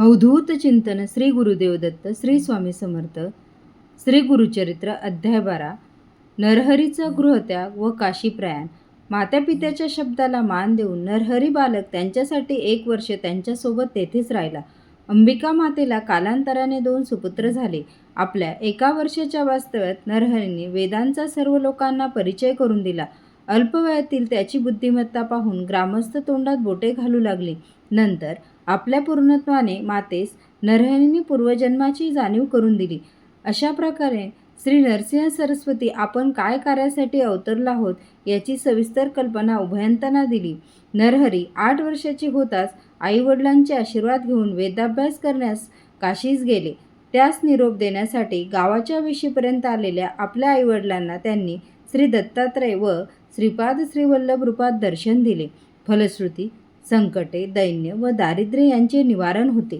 अवधूत चिंतन श्री गुरुदेव दत्त श्री स्वामी समर्थ श्री गुरुचरित्र अध्याय बारा नरहरीचा गृहत्याग व काशी प्रयाण. मातापित्याच्या शब्दाला मान देऊन नरहरी बालक त्यांच्यासाठी एक वर्ष त्यांच्यासोबत तेथेच राहिला. अंबिका मातेला कालांतराने दोन सुपुत्र झाले. आपल्या एका वर्षाच्या वास्तव्यात नरहरीने वेदांचा सर्व लोकांना परिचय करून दिला. अल्पवयातील त्याची बुद्धिमत्ता पाहून ग्रामस्थ तोंडात बोटे घालू लागले. नंतर आपल्या पूर्णत्वाने मातेस नरहरीने पूर्वजन्माची जाणीव करून दिली. अशा प्रकारे श्री नरसिंह सरस्वती आपण काय कार्यासाठी अवतरला आहोत याची सविस्तर कल्पना उभयंतांना दिली. नरहरी आठ वर्षाची होताच आईवडिलांचे आशीर्वाद घेऊन वेदाभ्यास करण्यास काशीस गेले. त्यास निरोप देण्यासाठी गावाच्या वेशीपर्यंत आलेल्या आपल्या आईवडिलांना त्यांनी श्री दत्तात्रय व श्रीपाद श्रीवल्लभ रूपात दर्शन दिले. फलश्रुती संकटे दैन्य व दारिद्र्य यांचे निवारण होते.